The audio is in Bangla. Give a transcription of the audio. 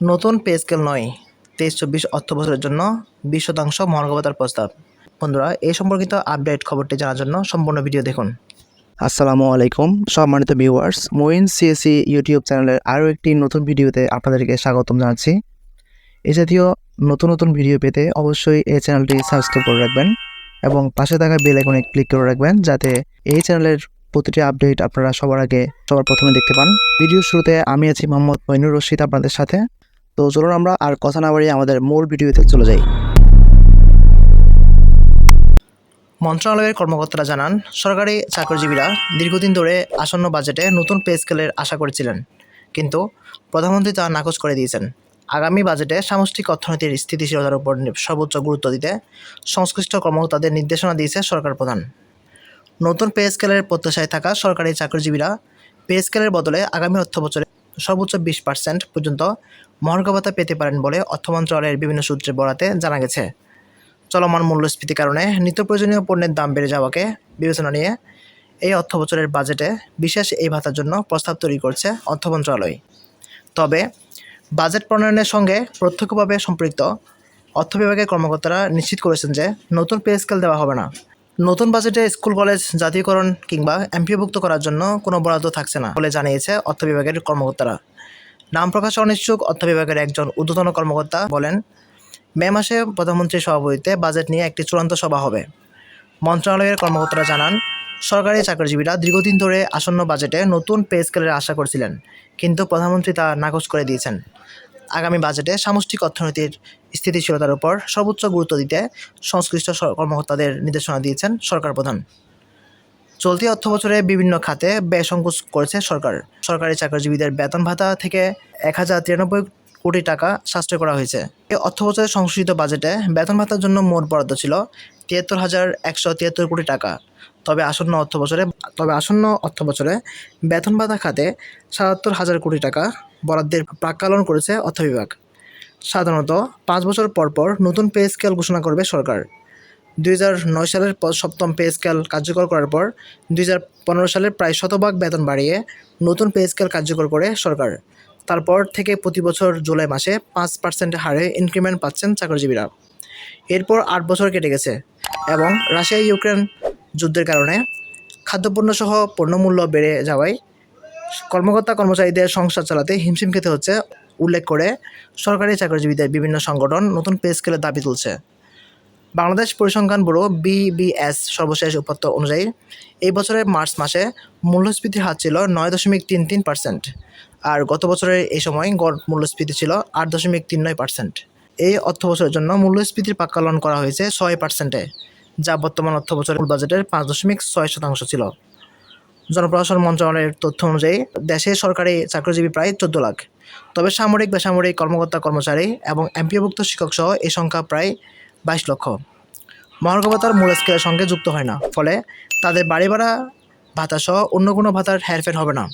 নতুন পে স্কেল নয়, তেইশ চব্বিশ অর্থ বছরের জন্য বিশ শতাংশ মহার্ঘবতার প্রস্তাব। বন্ধুরা এই সম্পর্কিত আপডেট খবরটি জানার জন্য সম্পূর্ণ ভিডিও দেখুন। আসসালামু আলাইকুম, সম্মানিত ভিউয়ার্স মোইন সিএসি ইউটিউব চ্যানেলের আরও একটি নতুন ভিডিওতে আপনাদেরকে স্বাগতম জানাচ্ছি। এ জাতীয় নতুন নতুন ভিডিও পেতে অবশ্যই এই চ্যানেলটি সাবস্ক্রাইব করে রাখবেন এবং পাশে থাকা বেল আইকনে ক্লিক করে রাখবেন যাতে এই চ্যানেলের প্রতিটি আপডেট আপনারা সবার আগে, সবার প্রথমে দেখতে পান। ভিডিও শুরুতে আমি আছি মোহাম্মদ মইনুর রশিদ আপনাদের সাথে। তো চলুন আমরা আর কথা না বাড়িয়ে আমাদের মূল ভিডিওতে চলে যাই। মন্ত্রণালয়ের কর্মকর্তারা জানান, সরকারি চাকরিজীবীরা দীর্ঘদিন ধরে আসন্ন বাজেটে নতুন পে স্কেলের আশা করেছিলেন, কিন্তু প্রধানমন্ত্রী তা নাকচ করে দিয়েছেন। আগামী বাজেটে সামষ্টিক অর্থনীতির স্থিতিশীলতার উপর সর্বোচ্চ গুরুত্ব দিতে সংশ্লিষ্ট কর্মকর্তাদের নির্দেশনা দিয়েছে সরকার প্রধান। নতুন পে স্কেলের প্রত্যাশায় থাকা সরকারি চাকরিজীবীরা পে স্কেলের বদলে আগামী অর্থ বছরে সর্বোচ্চ বিশ পার্সেন্ট পর্যন্ত মহার্ঘ ভাতা পেতে পারেন বলে অর্থ মন্ত্রণালয়ের বিভিন্ন সূত্রে বরাতে জানা গেছে। চলমান মূল্যস্ফীতির কারণে নিত্য প্রয়োজনীয় পণ্যের দাম বেড়ে যাওয়াকে বিবেচনা নিয়ে এই অর্থ বছরের বাজেটে বিশেষ এই ভাতার জন্য প্রস্তাব তৈরি করছে অর্থ মন্ত্রণালয়। তবে বাজেট প্রণয়নের সঙ্গে প্রত্যক্ষভাবে সম্পৃক্ত অর্থ বিভাগের কর্মকর্তারা নিশ্চিত করেছেন যে নতুন পে স্কেল দেওয়া হবে না। নতুন বাজেটে স্কুল, কলেজ, জাতীয়করণ কিংবা এমপিওভুক্ত করার জন্য কোনো বরাদ্দ থাকছে না বলে জানিয়েছে অর্থ বিভাগের কর্মকর্তারা। নাম প্রকাশে অনিচ্ছুক, অর্থ বিভাগের একজন ঊর্ধ্বতন কর্মকর্তা বলেন, মে মাসে প্রধানমন্ত্রীর সভাপতিত্বে বাজেট নিয়ে একটি চূড়ান্ত সভা হবে। মন্ত্রণালয়ের কর্মকর্তারা জানান, সরকারি চাকরিজীবীরা দীর্ঘদিন ধরে আসন্ন বাজেটে নতুন পে স্কেলের আশা করছিলেন, কিন্তু প্রধানমন্ত্রী তা নাকচ করে দিয়েছেন। আগামী বাজেটে সামষ্টিক অর্থনীতির স্থিতিশীলতার উপর সর্বোচ্চ গুরুত্ব দিতে সংশ্লিষ্ট কর্মকর্তাদের নির্দেশনা দিয়েছেন সরকার প্রধান। চলতি অর্থ বছরে বিভিন্ন খাতে ব্যয় সংকোচ করেছে সরকার। সরকারি চাকরিজীবীদের বেতন ভাতা থেকে এক হাজার তিরানব্বই কোটি টাকা সাশ্রয় করা হয়েছে। এই অর্থ বছরের সংশোধিত বাজেটে বেতন ভাতার জন্য মোট বরাদ্দ ছিল তিয়াত্তর হাজার একশো তিয়াত্তর কোটি টাকা। তবে আসন্ন অর্থ বছরে তবে আসন্ন অর্থ বছরে বেতন ভাতা খাতে সাতাত্তর হাজার কোটি টাকা বরাদ্দের প্রাক্কালন করেছে অর্থ বিভাগ। সাধারণত পাঁচ বছর পর পর নতুন পে স্কেল ঘোষণা করবে সরকার। দুই হাজার নয় সালের সপ্তম পে স্কেল কার্যকর করার পর দুই পনেরো সালের প্রায় শতভাগ বেতন বাড়িয়ে নতুন পে স্কেল কার্যকর করে সরকার। তারপর থেকে প্রতি বছর জুলাই মাসে পাঁচ পার্সেন্ট হারে ইনক্রিমেন্ট পাচ্ছেন চাকরিজীবীরা। এরপর আট বছর কেটে গেছে এবং রাশিয়া ইউক্রেন যুদ্ধের কারণে খাদ্যপণ্য সহ পণ্যমূল্য বেড়ে যাওয়ায় কর্মকর্তা, কর্মচারীদের সংসার চালাতে হিমশিম খেতে হচ্ছে উল্লেখ করে সরকারি চাকরিজীবীদের বিভিন্ন সংগঠন নতুন পে স্কেলের দাবি তুলছে। বাংলাদেশ পরিসংখ্যান ব্যুরো বিবিএস সর্বশেষ উপাত্ত অনুযায়ী এই বছরের মার্চ মাসে মূল্যস্ফীতির হার ছিল নয় দশমিক তিন তিন পার্সেন্ট আর গত বছরের এই সময় গড় মূল্যস্ফীতি ছিল আট দশমিক তিন নয় পার্সেন্ট। এই অর্থ বছরের জন্য মূল্যস্ফীতির পাক্কালন করা হয়েছে ছয় পার্সেন্টে। যা বর্তমান অর্থ বছরের মূল বাজেটের পাঁচ দশমিক ছয় শতাংশ ছিল। জনপ্রশাসন মন্ত্রণালয়ের তথ্য অনুযায়ী, দেশে সরকারি চাকরিজীবী প্রায় চোদ্দ লাখ। তবে সামরিক, বেসামরিক কর্মকর্তা, কর্মচারী এবং এমপিওভুক্ত শিক্ষক সহ এই সংখ্যা প্রায় বাইশ লক্ষ। মহার্ঘভাতার মূল স্কেলের সঙ্গে যুক্ত হয় না, ফলে তাদের বাড়ি ভাড়া ভাতা সহ অন্য কোনো ভাতার হেরফের হবে না।